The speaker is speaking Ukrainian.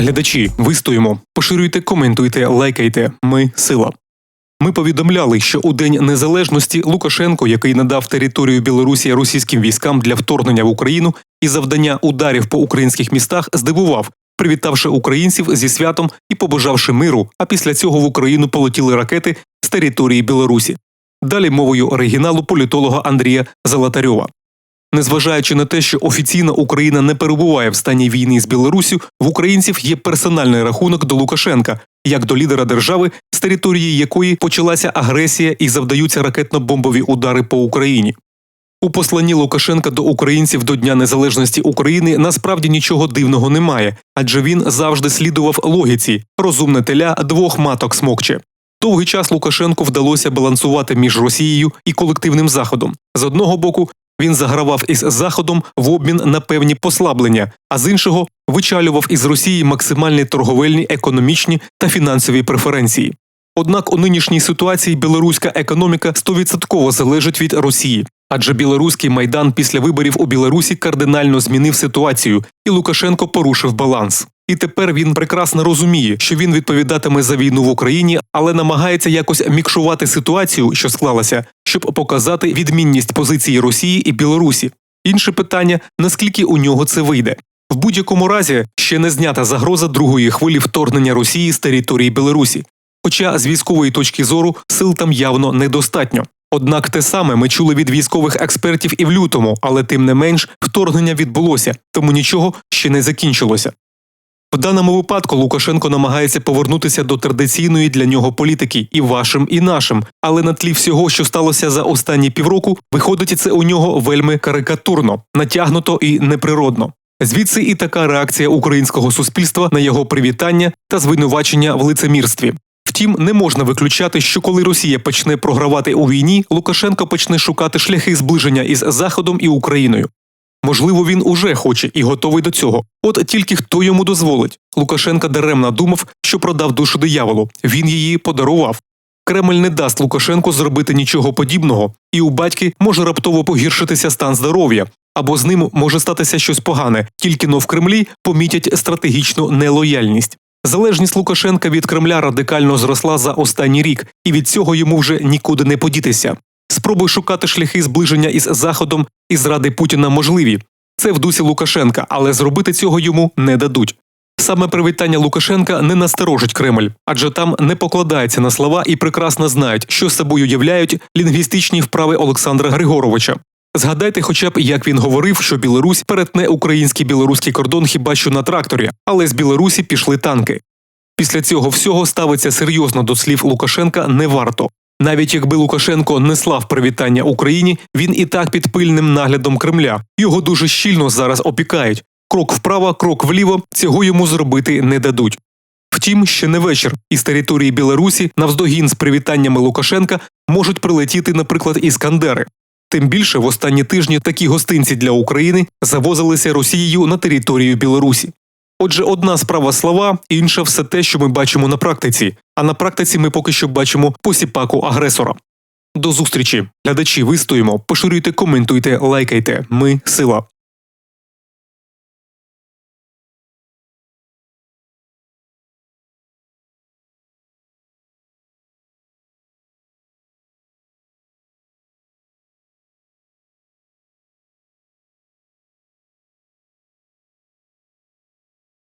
Глядачі, вистоїмо, поширюйте, коментуйте, лайкайте. Ми сила. Ми повідомляли, що у День Незалежності Лукашенко, який надав територію Білорусі російським військам для вторгнення в Україну і завдання ударів по українських містах, здивував, привітавши українців зі святом і побажавши миру. А після цього в Україну полетіли ракети з території Білорусі. Далі мовою оригіналу політолога Андрія Золотарьова. Незважаючи на те, що офіційно Україна не перебуває в стані війни з Білоруссю, в українців є персональний рахунок до Лукашенка, як до лідера держави, з території якої почалася агресія і завдаються ракетно-бомбові удари по Україні. У посланні Лукашенка до українців до Дня Незалежності України насправді нічого дивного немає, адже він завжди слідував логіці розумне теля двох маток смокче. Довгий час Лукашенку вдалося балансувати між Росією і колективним Заходом. З одного боку, він загравав із Заходом в обмін на певні послаблення, а з іншого вичалював із Росії максимальні торговельні, економічні та фінансові преференції. Однак у нинішній ситуації білоруська економіка стовідсотково залежить від Росії, адже білоруський майдан після виборів у Білорусі кардинально змінив ситуацію, і Лукашенко порушив баланс. І тепер він прекрасно розуміє, що він відповідатиме за війну в Україні, але намагається якось мікшувати ситуацію, що склалася, щоб показати відмінність позиції Росії і Білорусі. Інше питання наскільки у нього це вийде. В будь-якому разі ще не знята загроза другої хвилі вторгнення Росії з території Білорусі. Хоча з військової точки зору сил там явно недостатньо. Однак те саме ми чули від військових експертів і в лютому, але тим не менш вторгнення відбулося, тому нічого ще не закінчилося. В даному випадку Лукашенко намагається повернутися до традиційної для нього політики і вашим, і нашим. Але на тлі всього, що сталося за останні півроку, виходить це у нього вельми карикатурно, натягнуто і неприродно. Звідси і така реакція українського суспільства на його привітання та звинувачення в лицемірстві. Втім, не можна виключати, що коли Росія почне програвати у війні, Лукашенко почне шукати шляхи зближення із Заходом і Україною. Можливо, він уже хоче і готовий до цього. От тільки хто йому дозволить. Лукашенка даремно думав, що продав душу дияволу. Він її подарував. Кремль не дасть Лукашенку зробити нічого подібного, і у батьки може раптово погіршитися стан здоров'я, або з ним може статися щось погане, тільки но в Кремлі помітять стратегічну нелояльність. Залежність Лукашенка від Кремля радикально зросла за останній рік, і від цього йому вже нікуди не подітися. Спроби шукати шляхи зближення із Заходом і зради Путіна можливі. Це в дусі Лукашенка, але зробити цього йому не дадуть. Саме привітання Лукашенка не насторожить Кремль, адже там не покладається на слова і прекрасно знають, що собою являють лінгвістичні вправи Олександра Григоровича. Згадайте, хоча б як він говорив, що Білорусь перетне український білоруський кордон хіба що на тракторі, але з Білорусі пішли танки. Після цього всього ставиться серйозно до слів Лукашенка не варто. Навіть якби Лукашенко не слав привітання Україні, він і так під пильним наглядом Кремля. Його дуже щільно зараз опікають. Крок вправо, крок вліво цього йому зробити не дадуть. Втім, ще не вечір. Із території Білорусі навздогін з привітаннями Лукашенка можуть прилетіти, наприклад, іскандери. Тим більше в останні тижні такі гостинці для України завозилися Росією на територію Білорусі. Отже, одна справа слова, інша все те, що ми бачимо на практиці. А на практиці ми поки що бачимо посіпаку агресора. До зустрічі, глядачі, вистоїмо, поширюйте, коментуйте, лайкайте. Ми сила.